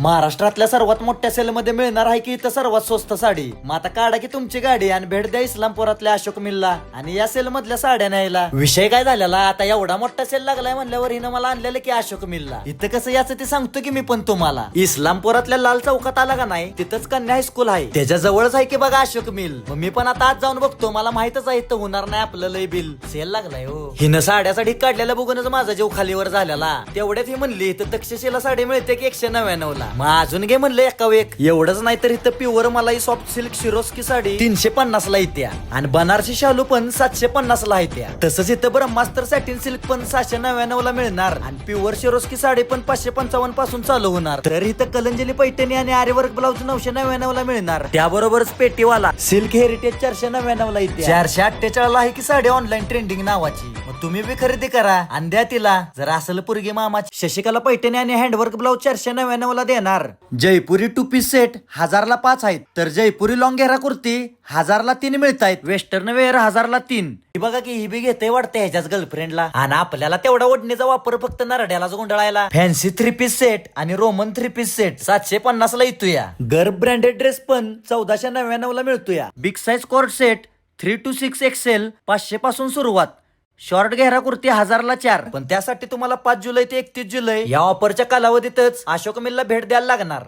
महाराष्ट्रातल्या सर्वात मोठ्या सेलमध्ये मिळणार आहे की इथं सर्वात स्वस्त साडी. मग आता काढा की तुमची गाडी आणि भेट द्या इस्लामपुरातल्या अशोक मिलला आणि या सेल मधल्या साड्या न्यायला. विषय काय झालेला? आता एवढा मोठा सेल लागलाय म्हणल्यावर हिनं मला आणलेलं की अशोक मिलला. इथं कसं याचं ते सांगतो की मी पण तुम्हाला. इस्लामपुरातल्या लाल चौकात आला का नाही? तिथंच कन्या हायस्कूल आहे. त्याच्या जवळच आहे की बघा अशोक मिल. मग मी पण आता आज जाऊन बघतो. मला माहितच आहे इथं होणार नाही आपलं लय बिल. सेल लागलाय हो. हिनं साड्यासाठी काढलेलं बघूनच माझा जीव खालीवर झालेला. तेवढ्यात ही म्हणली तर तक्षशिला साडी मिळते की एकशे नव्याण्णव ला मग अजून घे म्हणलं एका एक. एवढंच नाही तर इथं प्युअर मला ही सॉफ्ट सिल्क शिरोस्की साडी तीनशे पन्नास ला येत्या. आणि बनारसी शालू पण सातशे पन्नास ला येत्या. तसंच इथं ब्रह्मास्तर सॅटिन सिल्क पण सातशे नव्याण्णव ला मिळणार. आणि प्युअर शिरोस्की साडी पण पाचशे पंचावन्नपासून चालू होणार. तर इथं कलंजली पैठणी आणि आर्यवर्क ब्लाऊज नऊशे नव्याण्णव ला मिळणार. त्याबरोबरच पेटीवाला सिल्क हेरिटेज चारशे नव्याण्णव ला येते चारशे अठ्ठेचाळीस ला आहे की साडी ऑनलाईन ट्रेंडिंग नावाची. मग तुम्ही बी खरेदी करा. आणि द्या तिला. जर असेल पुरगी मामा शशिकला पैठणी आणि हँडवर्क ब्लाऊज चारशे नव्याण्णव ला येणार. जयपुरी टू पीस सेट हजारला पाच आहेत. तर जयपुरी लॉंग घेरा कुर्ती हजारला तीन मिळत आहेत वेस्टर्न वेअर हजारला तीन. ही बघा की ही बी घेते वाटते ह्याच्याच गर्लफ्रेंडला आणि आपल्याला तेवढा ओढणीचा वापर फक्त नरड्यालाच गुंडाळायला. फॅन्सी थ्री पीस सेट आणि रोमन थ्री पीस सेट सातशे पन्नास ला येतोया गर्ब ब्रँडेड ड्रेस पण चौदाशे नव्याण्णव ला मिळतोया. Big size court set three two six XL पाचशे पासून सुरुवात. शॉर्ट घेरा कुर्ती हजारला चार. पण त्यासाठी तुम्हाला पाच जुलै ते एकतीस जुलै या ऑफरच्या कालावधीतच अशोक मिलला भेट द्यायला लागणार.